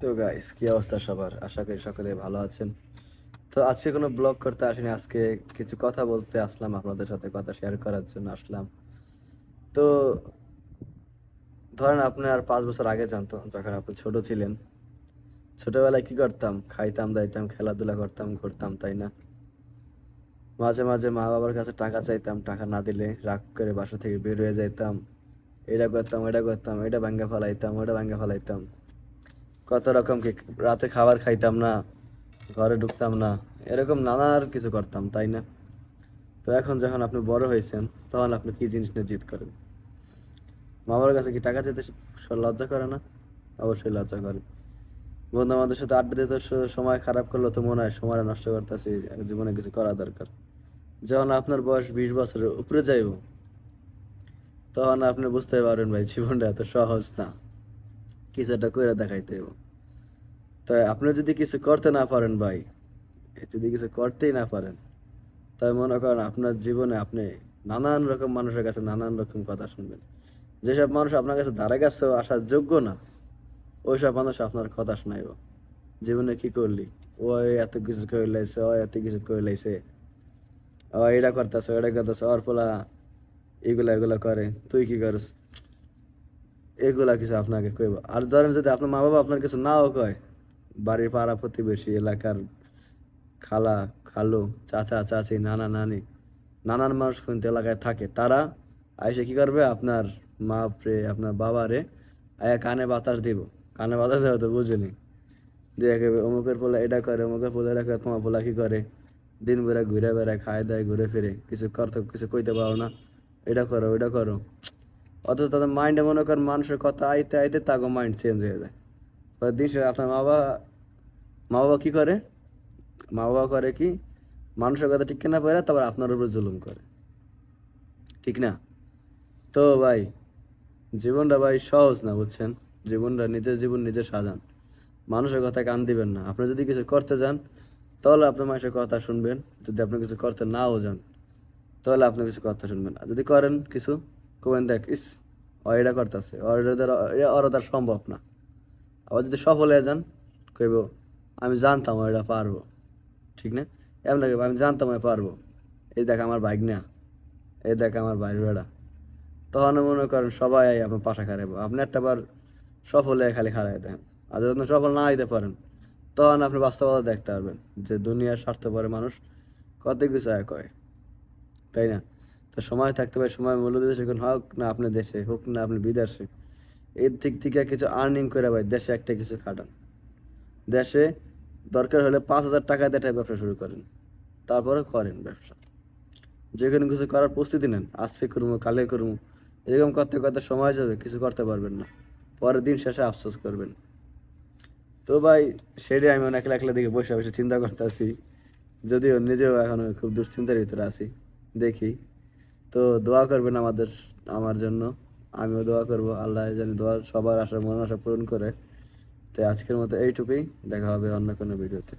তো গাইস কি অবস্থা সবার? আশা করি সকলে ভালো আছেন। তো আজকে কোনো ব্লগ করতে আসিনি, আজকে কিছু কথা বলতে আসলাম, আপনাদের সাথে কথা শেয়ার করার জন্য আসলাম। তো ধরেন আপনি আর পাঁচ বছর আগে জানতো, যখন আপনি ছোট ছিলেন। ছোটবেলায় কি করতাম? খাইতাম, দাইতাম, খেলাধুলা করতাম, ঘুরতাম, তাই না? মাঝে মাঝে মা বাবার কাছে টাকা চাইতাম, টাকা না দিলে রাগ করে বাসা থেকে বের হয়ে যাইতাম। এটা করতাম এটা করতাম এটা ভাঙ্গা ফেলাইতাম ওটা ভাঙ্গা ফেলাইতাম। কত রকম কি রাতে খাবার খাইতাম না, ঘরে ঢুকতাম না, এরকম নানার কিছু করতাম, তাই না? তো এখন যখন আপনি বড় হয়েছেন, তখন আপনি কি জিনিস নিয়ে জিত করেন? মা বাবার কাছে কি টাকা যেতে লজ্জা করে না? অবশ্যই লজ্জা করে। বন্ধু আমাদের সাথে আড্ডা দিতে সময় খারাপ করলে তো মনে হয় সময় নষ্ট করতেছি জীবনে কিছু করা দরকার। যখন আপনার বয়স বিশ বছরের উপরে যাইব, তখন আপনি বুঝতে পারবেন ভাই, জীবনটা এত সহজ না। কিছু একটা করে দেখাইতে হইব। তাই আপনি যদি কিছু করতে না পারেন ভাই, যদি কিছু করতেই না পারেন, তাই মনে করেন আপনার জীবনে আপনি নানান রকম মানুষের কাছে নানান রকম কথা শুনবেন। যেসব মানুষ আপনার কাছে ধারে কাছেও আসার যোগ্য না, ওইসব মানুষ আপনার কথা শোনাইব। জীবনে কি করলি? ও এত কিছু করে লাইছে ও এত কিছু করে লাইছে ও এটা করতেছে ওটা করতেছে, ওর পোলা এগুলা এগুলা করে, তুই কি করিস? এগুলা কিছু আপনাকে কইব। আর ধরেন যদি আপনার মা বাবা আপনার কিছু নাও কয়, বাড়ির পাড়া প্রতিবেশী, এলাকার খালা, খালু, চাচা, চাচি, নানা, নানি, নানান মানুষ কিন্তু এলাকায় থাকে, তারা আইসে কি করবে? আপনার মা রে আপনার বাবারে আয়া কানে বাতাস দিব। কানে বাতাস দেওয়া তো বুঝিনি। দিয়ে কেবে অমুকের পোলা এটা করে, অমুকের পোলা এটা করে, তোমার পোলা কি করে? দিন বেড়া ঘুরে বেড়ায়, খায় দায়, ঘুরে ফিরে, কিছু করতে কিছু কইতে পারো না। এটা করো, ওইটা করো। অথচ তাদের মাইন্ডে মনে করেন মানুষের কথা আইতে আইতে তাকে মাইন্ড চেঞ্জ হয়ে যায়। পরে দিন শেষে আপনার মা বাবা মা বাবা কী করে? মা বাবা করে কি? মানুষের কথা ঠিক না পড়ে তারপর আপনার উপর জুলুম করে। ঠিক না? তো ভাই, জীবনটা ভাই সহজ না, বুঝছেন? জীবনটা নিজের জীবন নিজে সাজান। মানুষের কথা কান দিবেন না। আপনি যদি কিছু করতে যান, তাহলে আপনার মানুষের কথা শুনবেন। যদি আপনি কিছু করতে নাও যান, তাহলে আপনি কিছু কথা শুনবেন আর যদি করেন কিছু কবেন দেখ, ইস ও এটা করতেছে, ওর দ্বারা সম্ভব না। আবার যদি সফল হয়ে যান, কইব, আমি জানতাম এটা পারব, ঠিক না? এমন কইব, আমি জানতাম আমি পারব। এই দেখ, আমার বাইক না এই দেখ, আমার বাইর বেড়া। তখন মনে করেন সবাই আপনার পাশা খারাইব আপনি একটা বার সফল হয়ে খালি খারাই দেন। আর যদি আপনি সফল না হইতে পারেন, তখন আপনি বাস্তবতা দেখতে পারবেন যে দুনিয়ার স্বার্থপরে মানুষ কত কিছু করে, তাই না? তো সময় থাকতে পারে, সময় মূল্য দিতে শিখুন হোক না আপনি দেশে, হোক না আপনি বিদেশে, এর দিক থেকে কিছু আর্নিং করে ভাই, দেশে একটা কিছু খাটান। দেশে দরকার হলে পাঁচ হাজার টাকা দিয়ে একটা ব্যবসা শুরু করেন, তারপরে করেন ব্যবসা। যে কোনো কিছু করার প্রস্তুতি নেন, আজকে করব কালে করব, এরকম করতে করতে সময় যাবে, কিছু করতে পারবেন না, পরের দিন শেষে আফসোস করবেন। তো ভাই, সেটাই আমি অনেক একলা দিকে বসে বসে চিন্তা করতেছি, যদিও নিজেও এখন খুব দুশ্চিন্তার ভিতরে আছি, দেখি। তো দোয়া করবেন আমাদের, আমার জন্য। আমিও দোয়া করব। আল্লাহ জানি দোয়া সবার আশা মন আশা পূরণ করে। তো আজকের মতো এইটুকুই। দেখা হবে অন্য কোনো ভিডিওতে।